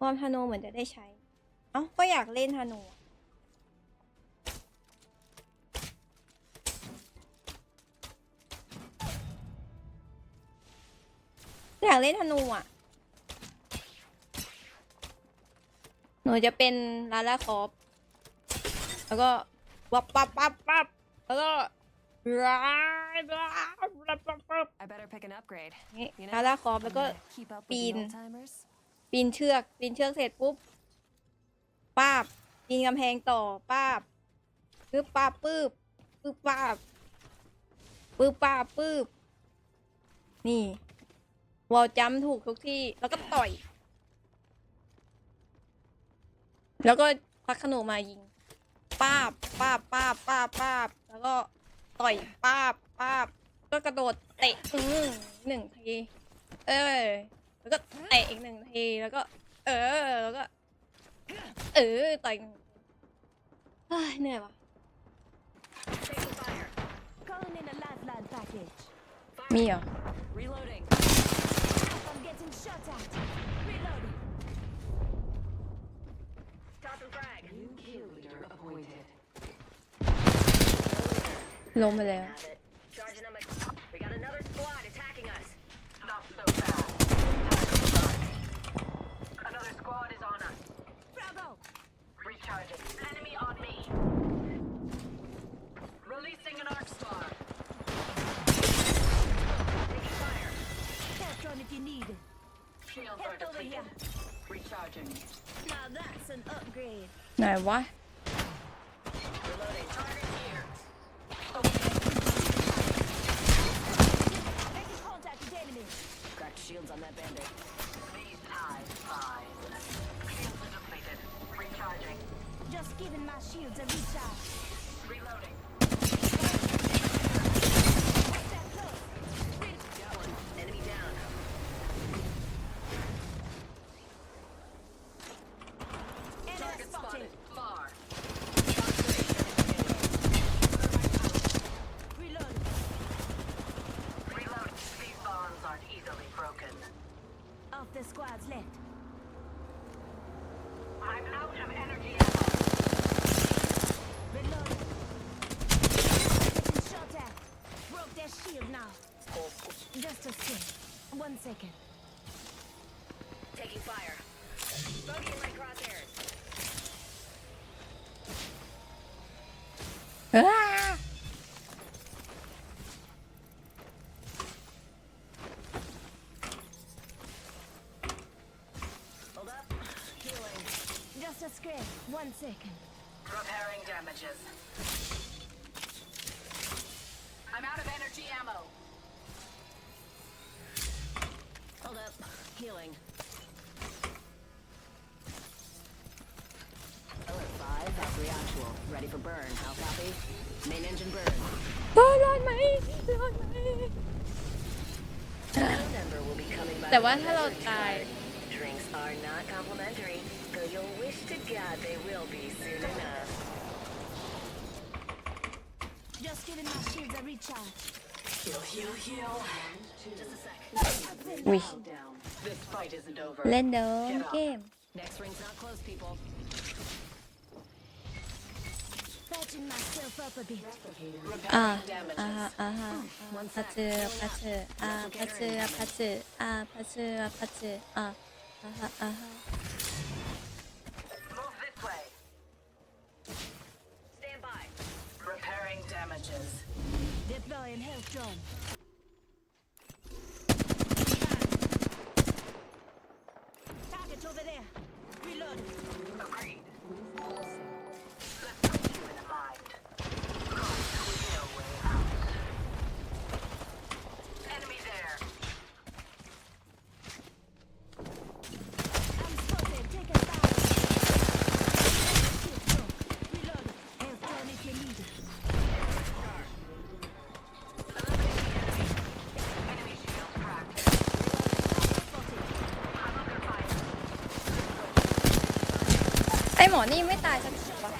วอร์มธนูเหมือนจะได้ใช้ เอ้า ก็อยากเล่นธนูอะอยากเล่นธนูอะ หนูจะเป็นลาล่าคอฟแล้วก็วับปับปับปับแล้วก็ร้ายร้ายปับปับปับ I better pick an upgrade. นี่ You ลา know, ล่าคอฟ I'm แล้วก็ gonna keep up with the Bean. old timers. ปีนเชือกปีนเชือกเสร็จปุ๊บป้าบปีนกำแพงต่อป้าบปึ๊บป้าบปึ๊บปึ๊บป้าบปึ๊บป้าบปึ๊บนี่วอลจัมถูกทุกที่ แล้วก็ต่อย แล้วก็พักขนูมายิงป้าบป้าบป้าบป้าบป้าบแล้วก็ต่อยป้าบป้าบก็กระโดดเตะหนึ่งทีเออ แล้วก็เตะอีกหนึ่งทีแล้วก็ เออแล้วก็ เออต่อยอีกหนึ่งทีเฮ้ยเหนื่อยว่ะ Taking fire. Calling in a lifeline package. มีเหรอ Reloading. I'm getting shot at. Reloading. Tossing frag. New kill leader appointed. ล้มไปแล้ว Have it. if you need over here. Recharging. Now that's an upgrade. No, why? Reloading. Target here. Okay. Making contact with enemy. Cracked shields on that bandit. These ties. Shields are depleted. Recharging. Just giving my shields a recharge. Reloading. Just a sec. One second. Taking fire. Bogey in my crosshairs. อ้า Hold up. Healing. Just a scrape. One second. Repairing damages. burn. How copy? Main engine burn. เฮ้ยรอดไหมรอดไหม Another member will be coming by แต่ว่า the ถ้าเรา desert ตาย card. Drinks are not complimentary, though you'll wish to God they will be soon enough. Just giving my shields a recharge. Heal, heal, heal. Just a sec. อุ้ย Calm down. This fight isn't over. เล่นเดิมเกม Next ring's not close, people. Ah, ah, ah, 아파트, ah, 아, ah, 아파트, ah, 아파트, ah, 아, ah, ah. Deploying health drone. มอนี่ไม่ตายสักทีวะ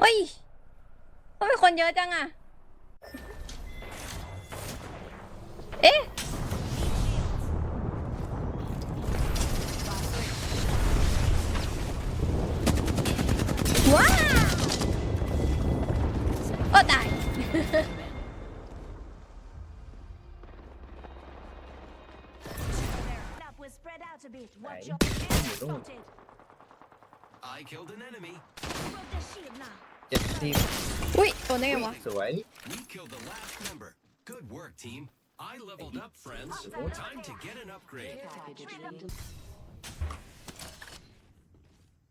เฮ้ยทำไมคนเยอะจังอะ Watch Đấy. your Nhiều đúng không? spotted. I killed an enemy. Broke their shield now. เจ็ดทีม อุ้ยโดนได้ไงวะ สวย We killed the last member. Good work, team. I leveled up, friends. Time to get an upgrade.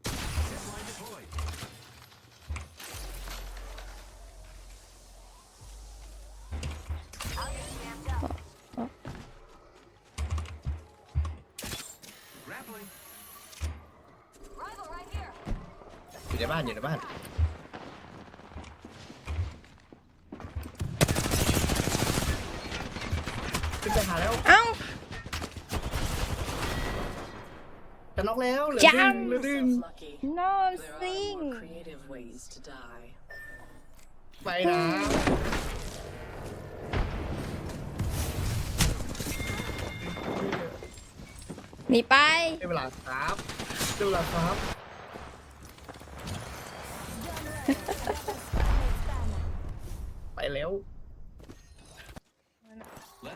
Zipline deployed. อยู่ในบ้านอยู่ในบ้านขึ้นไปหาแล้วเอ้า จะน็อกแล้วเหลือจัดึงง เหลือดึง Lucky. no There are sing more creative ways to die. ไปนะหนีไป ได้เวลาครับได้เวลาครับ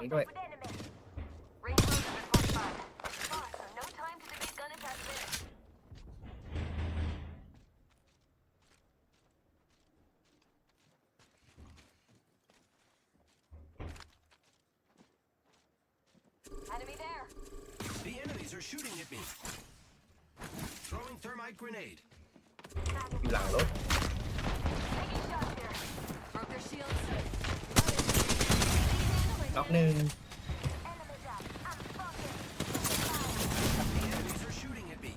attack minutes. Enemy there. The enemies are shooting at me. Throwing thermite grenade. อยู่หลังรถ Taking shots here. Broke their shields. น็อกหนึ่ง Enemies up. I'm spotted. The enemies are shooting at me.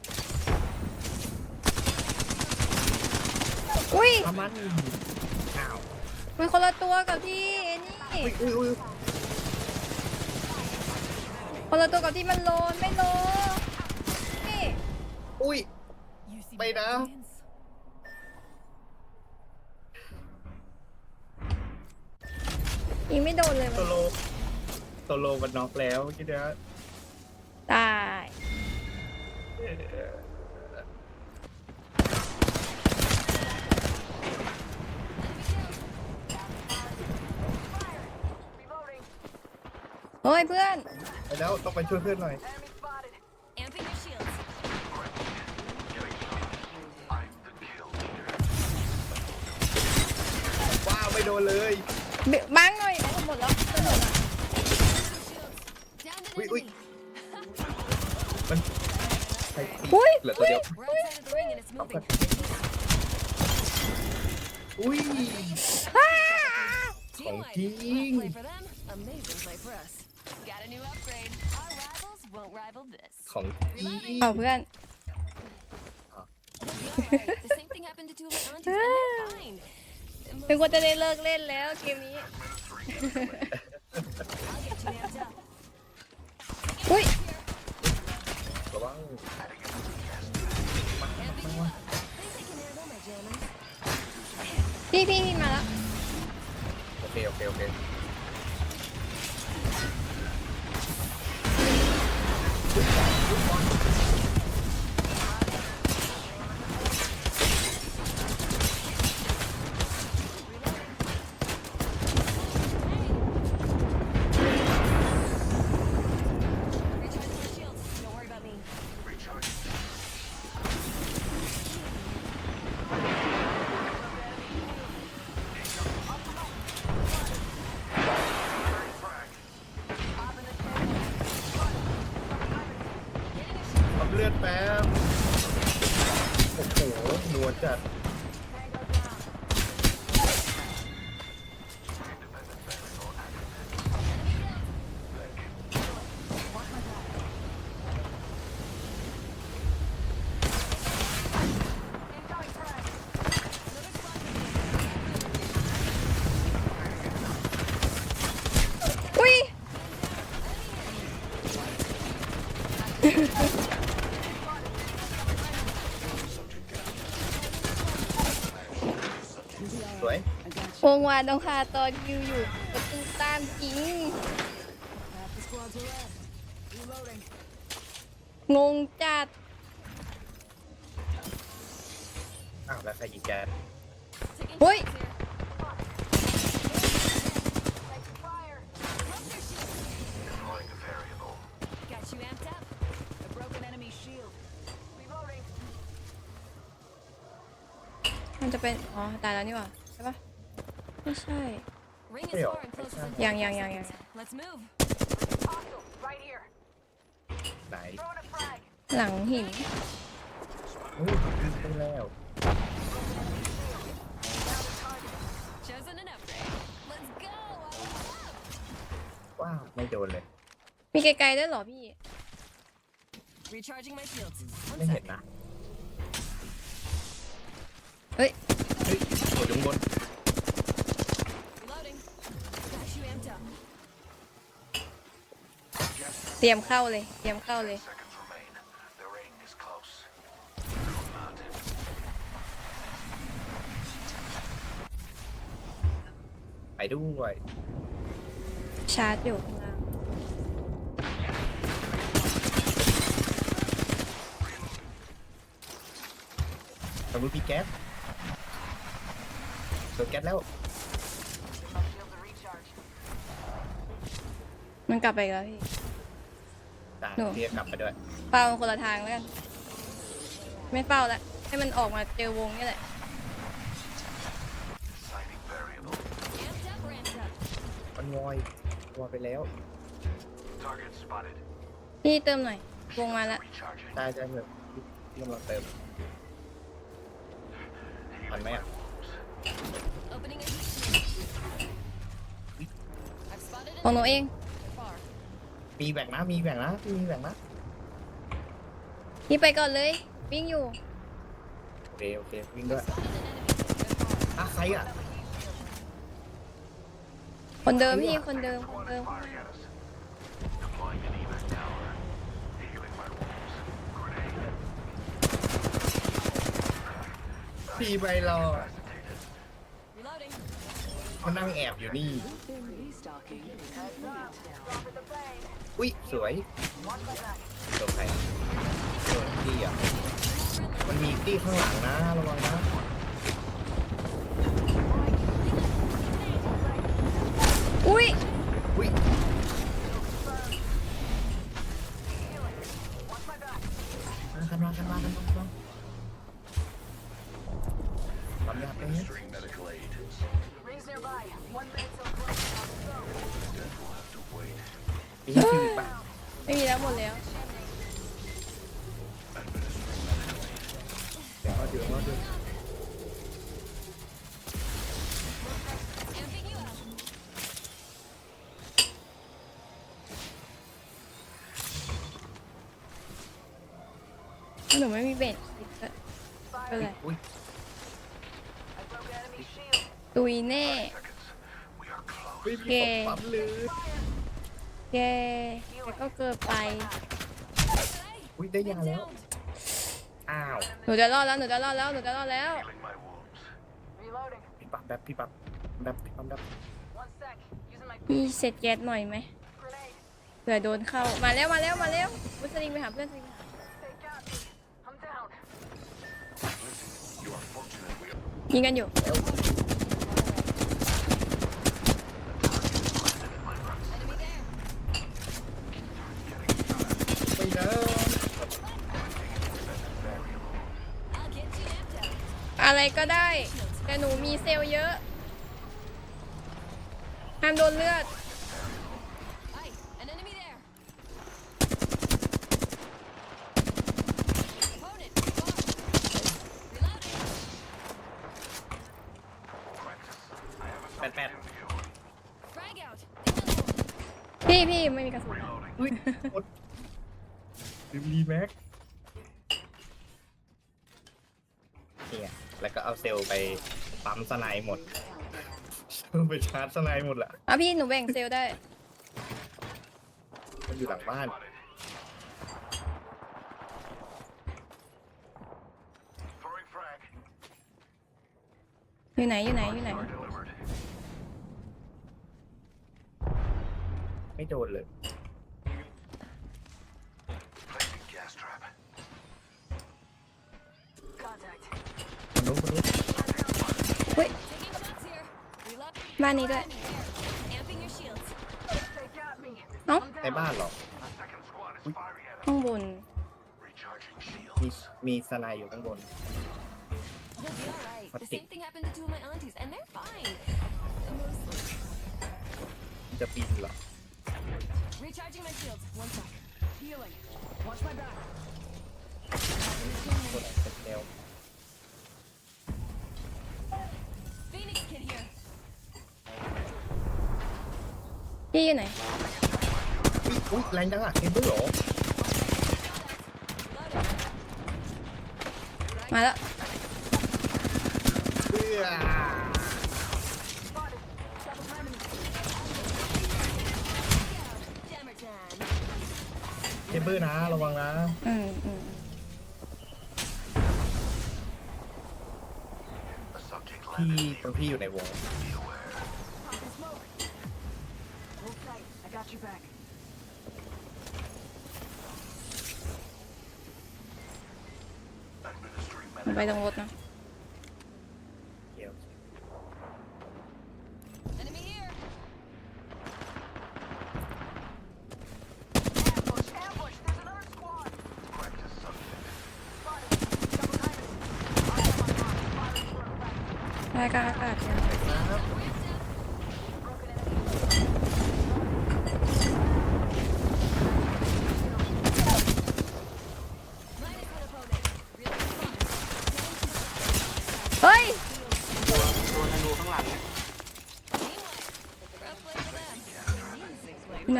อุ้ยทำมันอ้าวมันคนละตัวกับที่ไอ้นี่ อุ้ยอุ้ยอุ้ยคนละตัวกับที่มันโลนไม่โลนี่ อุ้ย ไปนะ ยิงไม่โดนเลยโซมันโลโซโลมันน็อกแล้วเมื่อกี้เนี้ยตายเอ่อเฮ้ยเพื่อน ไปแล้วต้องไปช่วยเพื่อนหน่อย Enemy spotted. Amping your shields. ว้าวไม่โดนเลย บังหน่อยเอาหมดแล้วจะหมดแล้ว Down an อุ้ยอุ้ย enemy. มันใครอุ้ยเหลือตัวเดียว We're outside of the ring and it's moving. อุ้ยอ้า Team Không life. tin. Rough play for them, amazing play for us. Got a new upgrade. Our rivals won't rival this. ของจริงเอาเพื่อน They'll be alright. The same thing happened to two of my aunties, and they're fine. เป็นคนจะได้เลิกเล่นแล้วเกมนี้ I'll get you amped up. อุ้ยระวัง Amping you up. Think they can handle my jammers? พี่พี่พี่มาแล้ว โอเคโอเคโอเค เลือดแป๊บโอ้โหหนัวจัด วาน้องคาตอนคิวอยู่ประตูตามจริง งงจัด อ้าวแล้วใครยิงแก Taking Oi. shots here. Got you amped up. A broken enemy shield. มันจะเป็น อ๋อ ตายแล้วนี่หว่า ใช่ปะ ไม่ใช่ Ring Hey, is oh, far and close hey, as Yang, yang, yang, yang. Let's move. Right here. ไหน Throwing a frag. หลังหิน อุ้ยยิงไปแล้ว Chosen an upgrade. Let's go. Up. ว้าวไม่โดนเลย มีไกลๆด้วยเหรอพี่ Recharging my shields. ไม่ One เห็น second. นะเฮ้ย เฮ้ยโดดอยู่ข้างบน Reloading. Got you amped up. เตรียมเข้าเลย เตรียมเข้าเลย Seconds remain. The ring is close. ไปด้วยชาร์จอยู่ข้างล่างทางนู้นพี่แก๊สโดนแก๊สแล้ว Shields are recharged. มันกลับไปอีกแล้วพี่ตา หนูเรียกกลับไปด้วยเฝ้าคนละทางแล้วกัน ไม่เฝ้าแล้วให้มันออกมาเจอวงนี่แหละ Signing variable. Amped up or amped up? มันงอยงอยไปแล้ว Target spotted. พี่เติมหน่อย วงมาแล้ว Recharging. ได้ได้เลยพี่กำลังเติมทันไหมอะ Opening a heat shield. I've spotted ของหนู an เอง far. มีแบ่งนะ มีแบ่งนะ มีแบ่งนะ พี่ไปก่อนเลย วิ่งอยู่ โอเค โอเค วิ่งด้วย Spotted an enemy. They're far. อะใครอะ คนเดิมพี่ คนเดิม คนเดิม Firing at us. Deploying an evac tower. Healing my wounds. Grenade. พี่ไปรอ Reloading. มันนั่งแอบอยู่นี่ อุ้ยสวยโดนใครโดนพี่อะมันมีตี้ข้างหลังนะระวังนะ หนูไม่มีเบ็ดก็ก็เลยอุ้ย I broke enemy shield. ตุยแน่ Seconds. We are close. ไม่มีของปั๊มเลยแกแต่ก็เกินไป อุ้ยได้ยา Been แล้ว downed. อ้าวหนูจะรอดแล้วหนูจะรอดแล้วหนูจะรอดแล้ว Healing my wounds. Reloading. พี่ปั๊มแบบพี่ปั๊มแบบพี่ปั๊มแบบ One sec. Using my พี่เสร็จแก๊สหน่อยไหม grenade. เผื่อโดนเข้า มาแล้วมาแล้วมาแล้ววุ้สลิงไปหาเพื่อนสลิง ยิงกันอยู่แล้ว Enemy there. ไม่นะอะไรก็ได้ แต่หนูมีเซลล์เยอะห้ามโดนเลือด Aye, an enemy there. Opponent, far. พี่ไม่มีกระสุนอะ อุ้ยกดลืมรีแม็กเนี่ยแล้วก็เอาเซลล์ไปปั๊ม สไนด์หมด ไปชาร์จสไนด์หมดละอะพี่หนูแบ่งเซลลได้ มันอยู่หลังบ้านอยู่ไหนอยู่ไหนอยู่ไหน ไม่โดนเลย บ้านนี้ด้วย Amping your shields. เอ้าในบ้านเหรอ ข้างบน มีมีสไนด์อยู่ข้างบน You'll be alright. What The the- same thing happened to two of my aunties, and they're fine. Mostly. มันจะบินเหรอ Recharging my shields. One sec. Healing. Watch my back. คนเป็นแนว พี่อยู่ไหน อุ๊ยอุ้ยแรงจังอะเห็นด้วยเหรอมาแล้ว เพื่อ Jammer time. เทมเบอร์นะระวังนะอืมอืม พี่ตรงพี่อยู่ในวงไป ตรงรถนะเดี๋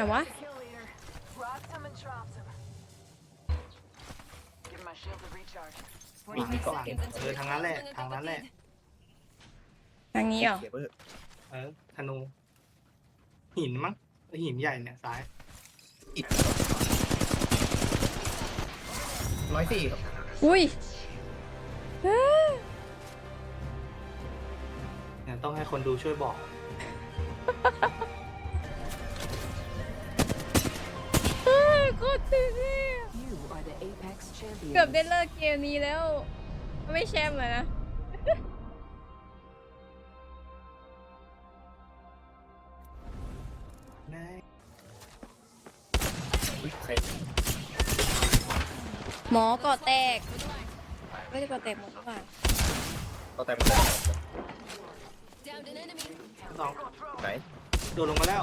Music play อยู่ไหนวะมีมีกล้อง seconds until เออทางนั้นแหละ we're ทางนั้นแหละทางนี้เหรอเทมเบอร์เออธนู หินมั้งหินใหญ่เนี่ยซ้ายร้อยสี่ครับอุ้ยเอ้ยเนี่ยต้องให้คนดูช่วยบอก โคตรตึงเลย You are the Apex เกือบ champion. ได้เลิกเกมนี้แล้ว ไม่แชมป์เลยนะ อุ๊ยใครหมอก่อแตก ไม่ได้ก่อแตกหมดหรือเปล่าก็แต่มันได้ Downed an enemy. สองไหนโดดลงมาแล้ว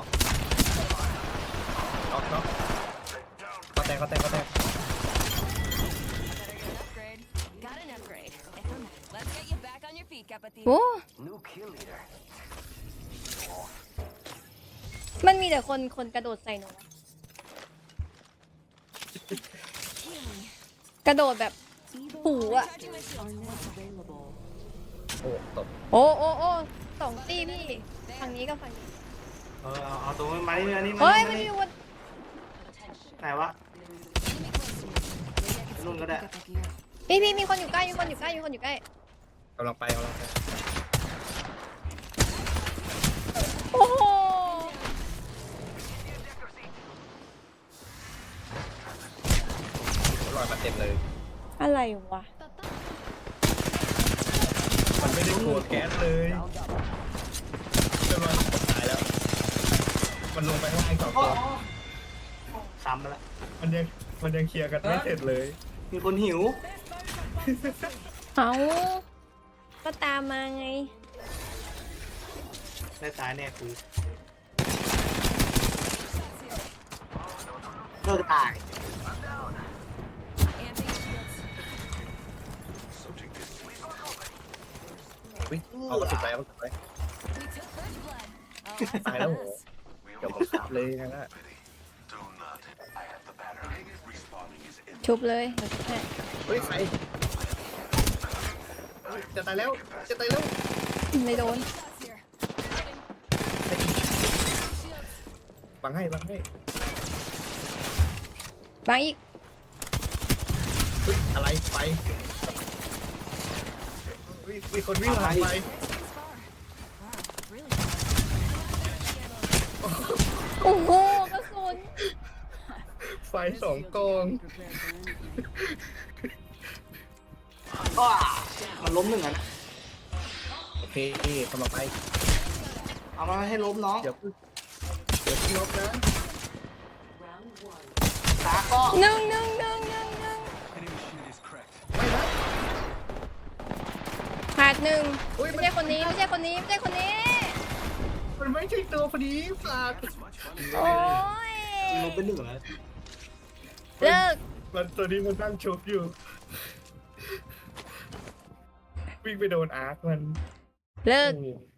น็อกน็อก ก็แต่ก็แต่ก็แต่ Better get an upgrade. Got an upgrade. Let's get you back on your feet, Kapati. โอ้ New kill leader. มันมีแต่คนคนกระโดดใส่หนูอะ Healing. กระโดดแบบหูอะ Recharging my shields. Available. โอ้ตกโอ้โอ้โอ้สองตีพี่ ฝั่งนี้กับฝั่งนี้ เออเอาเอาตรงไม้นี่อันนี้เฮ้ยมามันนี่มีวันไหนวะ Enemy close to me. Maybe I can นู่นก็ได้ pick up my gear. พี่พี่มีคนอยู่ใกล้มีคนอยู่ใกล้มีคนอยู่ใกล้กำลังไปกำลังไปโอ้โหลอยมาเต็มเลย อะไรวะมันไม่ได้กลัวแก๊สเลยจนมันตายแล้ว มันลงไปข้างล่างสองตัวซ้ำไปแล้วมันยังมันยังเคลียร์กันไม่เสร็จเลย มีคนหิว เอาก็ตามมาไง ได้ซ้ายแน่กูเลิกตาย Amping your shields. อุ๊ยเอากระสุนไปเอากระสุนไป We took first blood. Oh, that's ตายแล้วโห us. เดี๋ยวผมขับเลยนะ ชุบเลยเดี๋ยวชุบให้เฮ้ยใครเฮ้ยจะตายแล้วจะตายแล้วไม่โดน Shots here. บังให้บังให้บางอีก เฮ้ยอะไรไปเฮ้ยมีคนวิ่งผ่านไป This far. Wow, really? โอ้โหกระสุนไฟสองกองอ้ามันล้มหนึ่งอะนะโอเคกำลังไปเอามาให้ล้มน้องเดี๋ยวเดี๋ยวพี่ลบนะขาก็หนึ่งหนึ่งหนึ่งหนึ่งหนึ่ง Enemy shield is cracked. ขาดหนึ่งอุ๊ยมันไม่ใช่คนนี้ไม่ใช่คนนี้ไม่ใช่คนนี้ มันไม่ใช่ตัวพอดีฝากโอ้ยล้มเป็นหนึ่งแล้วเลิก มันตัวนี้มันนั่งชุบอยู่ วิ่งไปโดนอาร์คมัน เลิก โอ้โห